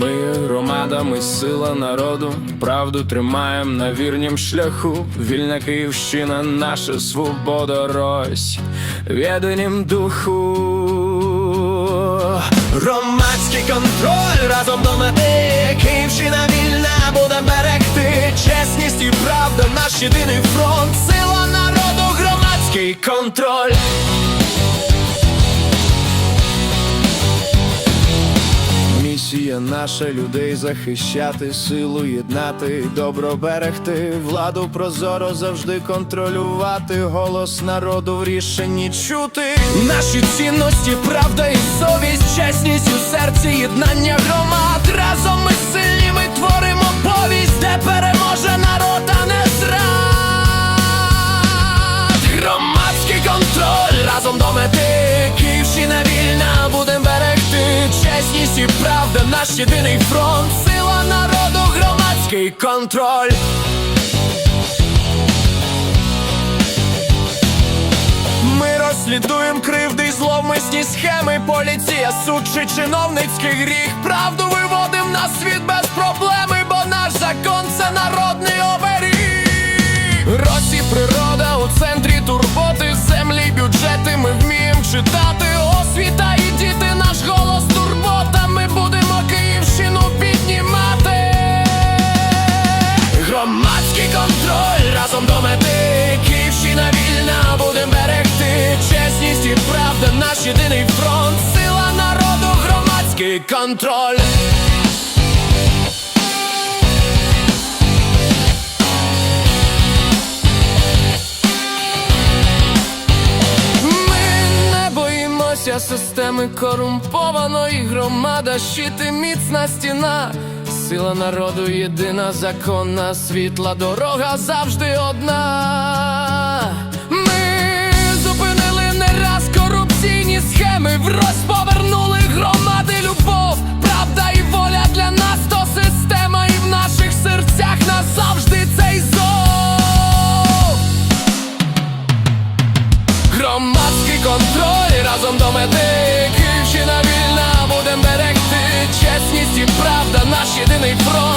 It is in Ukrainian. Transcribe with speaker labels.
Speaker 1: Ми громада, ми сила народу, правду тримаєм на вірнім шляху. Вільна Київщина, наша свобода рось єдинім духу. Громадський контроль разом до мети. Київщина вільна буде берегти. Чесність і правда, наш єдиний фронт. Сила народу, громадський контроль. Наша людей захищати, силу єднати, добро берегти, владу прозоро завжди контролювати, голос народу в рішенні чути. Наші цінності, правда і совість, чесність у серці, єднання громад. Наш єдиний фронт. Сила народу, громадський контроль. Ми розслідуємо кривди й зловмисні схеми. Поліція, суд чи чиновницький гріх. Правду виводим на світ без проблеми, бо наш закон це народний оберіг. Росі природа у центрі турботи, землі, бюджети. Ми вміємо читати. Контроль. Системи корумпованої громада, щити міцна стіна. Сила народу єдина, законна, світла дорога завжди одна. разом до мети. Київщина вільна, будем берегти чесність і правда, наш єдиний фронт.